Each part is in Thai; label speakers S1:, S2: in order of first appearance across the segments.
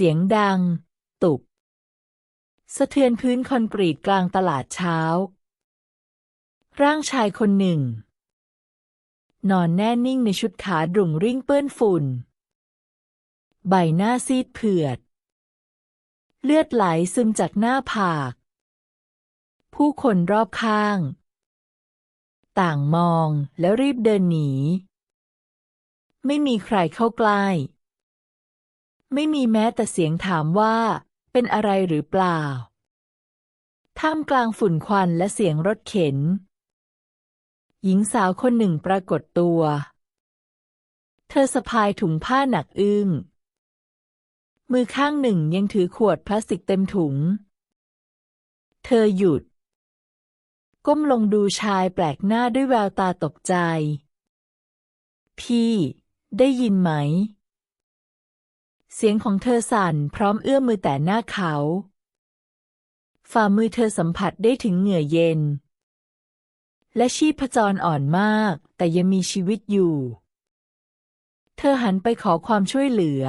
S1: เสียงดัง ตุบ สะเทือนพื้นคอนกรีตกลางตลาดเช้า ร่างชายคนหนึ่ง นอนแน่นิ่งในชุดขาดรุ่งริ่งเปื้อนฝุ่น ใบหน้าซีดเผือด เลือดไหลซึมจากหน้าผาก ผู้คนรอบข้าง ต่างมองแล้วรีบเดินหนี ไม่มีใครเข้าใกล้ ไม่มีแม้แต่เสียงถามว่า เป็นอะไรหรือเปล่า ท่ามกลางฝุ่นควันและเสียงรถเข็น หญิงสาวคนหนึ่งปรากฏตัว เธอสะพายถุงผ้าหนักอึ้ง มือข้างหนึ่งยังถือขวดพลาสติกเต็มถุง เธอหยุด ก้มลงดูชายแปลกหน้าด้วยแววตาตกใจ พี่ ได้ยินไหม เสียงของเธอสั่นพร้อมเอื้อมมือแต่หน้าเขา ฝ่ามือเธอสัมผัสได้ถึงเหงื่อเย็น และชีพจรอ่อนมาก แต่ยังมีชีวิตอยู่ เธอหันไปขอความช่วยเหลือ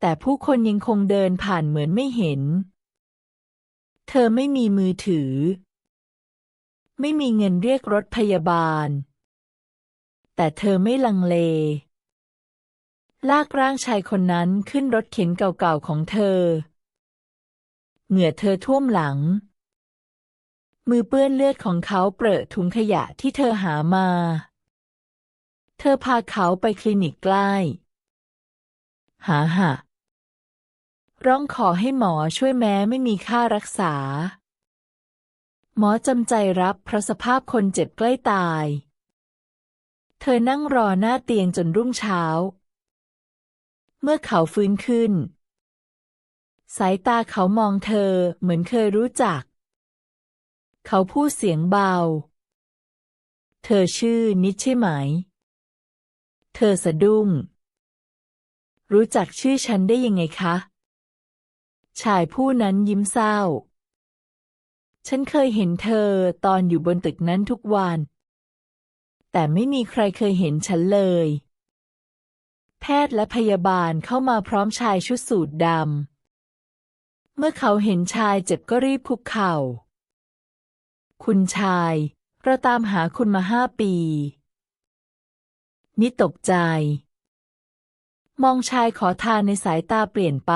S1: แต่ผู้คนยังคงเดินผ่านเหมือนไม่เห็น เธอไม่มีมือถือ ไม่มีเงินเรียกรถพยาบาล แต่เธอไม่ลังเล ลากร่างชายคนนั้นขึ้นรถเข็นเก่าๆของเธอ เหงื่อเธอท่วมหลัง มือเปื้อนเลือดของเขาเปรอะถุงขยะที่เธอหามา เธอพาเขาไปคลินิกใกล้ หาหะร้องขอให้หมอช่วยแม้ไม่มีค่ารักษา หมอจำใจรับเพราะสภาพคนเจ็บใกล้ตาย เธอนั่งรอหน้าเตียงจนรุ่งเช้า เมื่อเขาฟื้นขึ้น สายตาเขามองเธอเหมือนเคยรู้จัก เขาพูดเสียงเบา เธอชื่อนิดใช่ไหม เธอสะดุ้ง รู้จักชื่อฉันได้ยังไงคะ ชายผู้นั้นยิ้มเศร้า ฉันเคยเห็นเธอตอนอยู่บนตึกนั้นทุกวัน แต่ไม่มีใครเคยเห็นฉันเลย แพทย์และพยาบาลเข้ามาพร้อมชายชุดสูทดำ เมื่อเขาเห็นชายเจ็บก็รีบคุกเข่า คุณชาย เราตามหาคุณมาห้าปีนี่ตกใจ มองชายขอทานในสายตาเปลี่ยนไป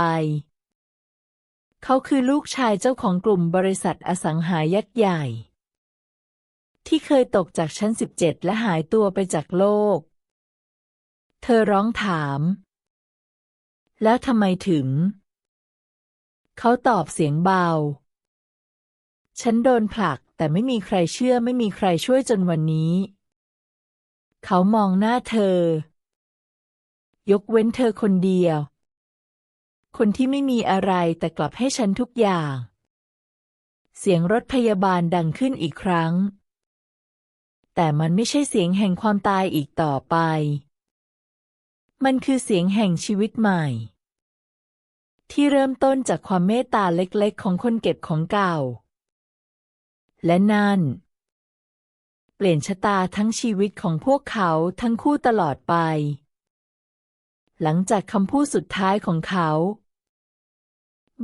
S1: เขาคือลูกชายเจ้าของกลุ่มบริษัทอสังหายักษ์ใหญ่ ที่เคยตกจากชั้นสิบเจ็ดและหายตัวไปจากโลก เธอร้องถาม แล้วทำไมถึง เขาตอบเสียงเบา ฉันโดนผลักแต่ไม่มีใครเชื่อไม่มีใครช่วยจนวันนี้ เขามองหน้าเธอ ยกเว้นเธอคนเดียว คนที่ไม่มีอะไรแต่กลับให้ฉันทุกอย่าง เสียงรถพยาบาลดังขึ้นอีกครั้ง แต่มันไม่ใช่เสียงแห่งความตายอีกต่อไป มันคือเสียงแห่งชีวิตใหม่ ที่เริ่มต้นจากความเมตตาเล็กๆ ของคนเก็บของเก่า และนั่น เปลี่ยนชะตาทั้งชีวิตของพวกเขาทั้งคู่ตลอดไป หลังจากคำพูดสุดท้ายของเขา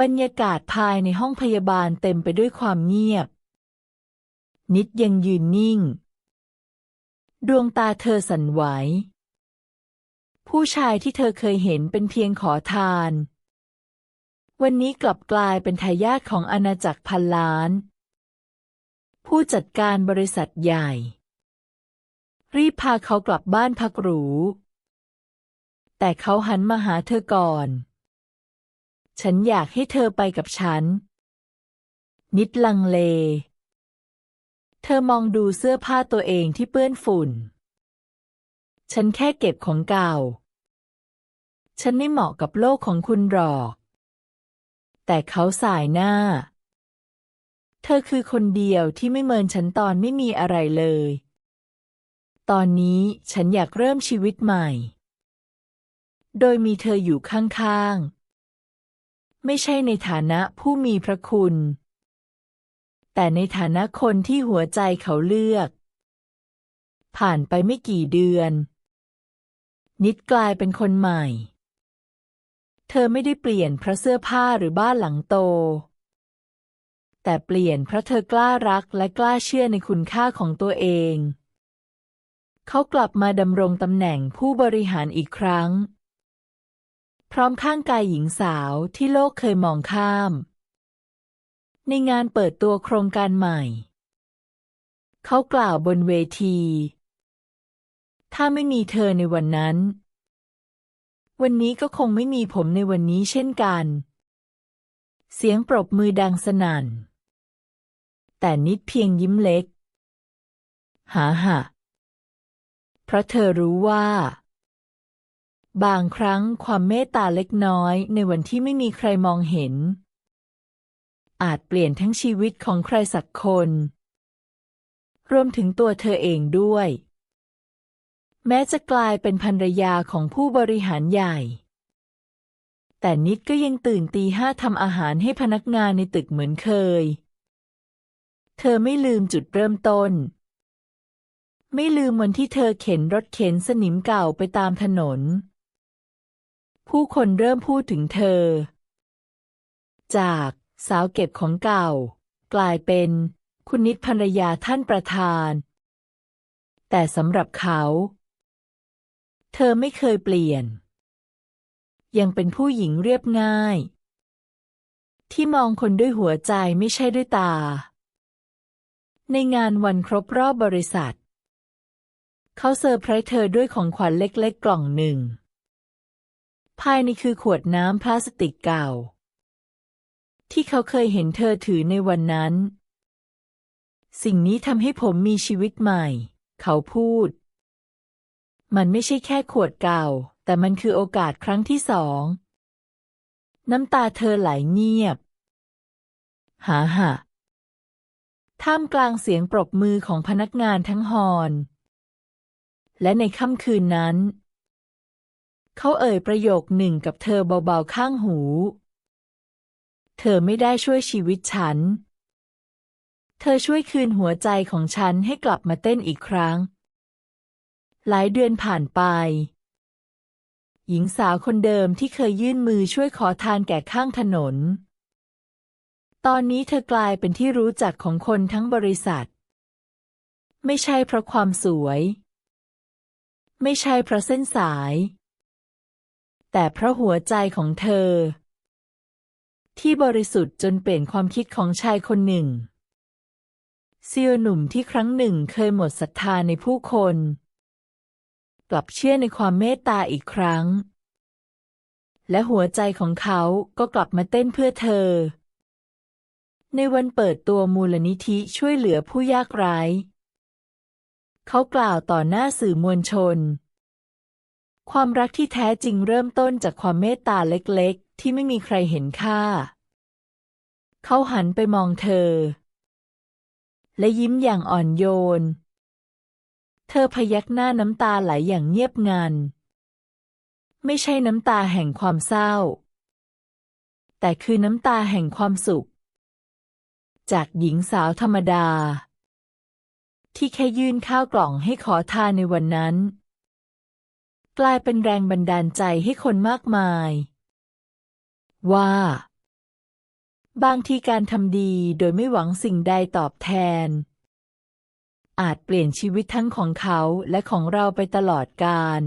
S1: บรรยากาศภายในห้องพยาบาลเต็มไปด้วยความเงียบ นิดยังยืนนิ่ง ดวงตาเธอสั่นไหว ผู้ชายที่เธอเคยเห็นเป็นเพียงขอทาน วันนี้กลับกลายเป็นทายาทของอาณาจักรพันล้าน ผู้จัดการบริษัทใหญ่ รีบพาเขากลับบ้านพักหรู แต่เขาหันมาหาเธอก่อน ฉันอยากให้เธอไปกับฉัน นิดลังเล เธอมองดูเสื้อผ้าตัวเองที่เปื้อนฝุ่นฉันแค่เก็บของเก่า ฉันไม่เหมาะกับโลกของคุณหรอก แต่เขาสายหน้า เธอคือคนเดียวที่ไม่เมินฉันตอนไม่มีอะไรเลย ตอนนี้ฉันอยากเริ่มชีวิตใหม่ โดยมีเธออยู่ข้างๆ ไม่ใช่ในฐานะผู้มีพระคุณ แต่ในฐานะคนที่หัวใจเขาเลือก ผ่านไปไม่กี่เดือนนิดกลายเป็นคนใหม่ เธอไม่ได้เปลี่ยนเพราะเสื้อผ้าหรือบ้านหลังโต แต่เปลี่ยนเพราะเธอกล้ารักและกล้าเชื่อในคุณค่าของตัวเอง เขากลับมาดำรงตำแหน่งผู้บริหารอีกครั้ง พร้อมข้างกายหญิงสาวที่โลกเคยมองข้าม ในงานเปิดตัวโครงการใหม่ เขากล่าวบนเวที ถ้าไม่มีเธอในวันนั้น วันนี้ก็คงไม่มีผมในวันนี้เช่นกัน เสียงปรบมือดังสนั่น แต่นิดเพียงยิ้มเล็ก หาหะเพราะเธอรู้ว่า บางครั้งความเมตตาเล็กน้อยในวันที่ไม่มีใครมองเห็น อาจเปลี่ยนทั้งชีวิตของใครสักคน รวมถึงตัวเธอเองด้วย แม้จะกลายเป็นภรรยาของผู้บริหารใหญ่ แต่นิดก็ยังตื่นตีห้าทำอาหารให้พนักงานในตึกเหมือนเคย เธอไม่ลืมจุดเริ่มต้น ไม่ลืมวันที่เธอเข็นรถเข็นสนิมเก่าไปตามถนน ผู้คนเริ่มพูดถึงเธอ จากสาวเก็บของเก่า กลายเป็นคุณนิดภรรยาท่านประธาน แต่สำหรับเขา เธอไม่เคยเปลี่ยน ยังเป็นผู้หญิงเรียบง่าย ที่มองคนด้วยหัวใจไม่ใช่ด้วยตา ในงานวันครบรอบบริษัท เขาเซอร์ไพรส์เธอด้วยของขวัญเล็กๆกล่องหนึ่ง ภายในคือขวดน้ำพลาสติกเก่า ที่เขาเคยเห็นเธอถือในวันนั้น สิ่งนี้ทำให้ผมมีชีวิตใหม่ เขาพูด มันไม่ใช่แค่ขวดเก่า แต่มันคือโอกาสครั้งที่สอง น้ำตาเธอไหลเงียบ หาหะท่ามกลางเสียงปรบมือของพนักงานทั้งฮอน และในค่ำคืนนั้น เขาเอ่ยประโยคหนึ่งกับเธอเบาๆข้างหู เธอไม่ได้ช่วยชีวิตฉัน เธอช่วยคืนหัวใจของฉันให้กลับมาเต้นอีกครั้ง หลายเดือนผ่านไป หญิงสาวคนเดิมที่เคยยื่นมือช่วยขอทานแก่ข้างถนน ตอนนี้เธอกลายเป็นที่รู้จักของคนทั้งบริษัท ไม่ใช่เพราะความสวย ไม่ใช่เพราะเส้นสาย แต่เพราะหัวใจของเธอ ที่บริสุทธิ์จนเปลี่ยนความคิดของชายคนหนึ่งเซียวหนุ่มที่ครั้งหนึ่งเคยหมดศรัทธาในผู้คน กลับเชื่อในความเมตตาอีกครั้ง และหัวใจของเขาก็กลับมาเต้นเพื่อเธอ ในวันเปิดตัวมูลนิธิช่วยเหลือผู้ยากไร้เขากล่าวต่อหน้าสื่อมวลชน ความรักที่แท้จริงเริ่มต้นจากความเมตตาเล็กๆ ที่ไม่มีใครเห็นค่า เขาหันไปมองเธอ และยิ้มอย่างอ่อนโยน เธอพยักหน้าน้ำตาไหลอย่างเงียบงัน ไม่ใช่น้ำตาแห่งความเศร้า แต่คือน้ำตาแห่งความสุข จากหญิงสาวธรรมดา ที่แค่ยื่นข้าวกล่องให้ขอทานในวันนั้น กลายเป็นแรงบันดาลใจให้คนมากมาย ว่า บางทีการทำดีโดยไม่หวังสิ่งใดตอบแทน อาจเปลี่ยนชีวิตทั้งของเขาและของเราไปตลอดกาล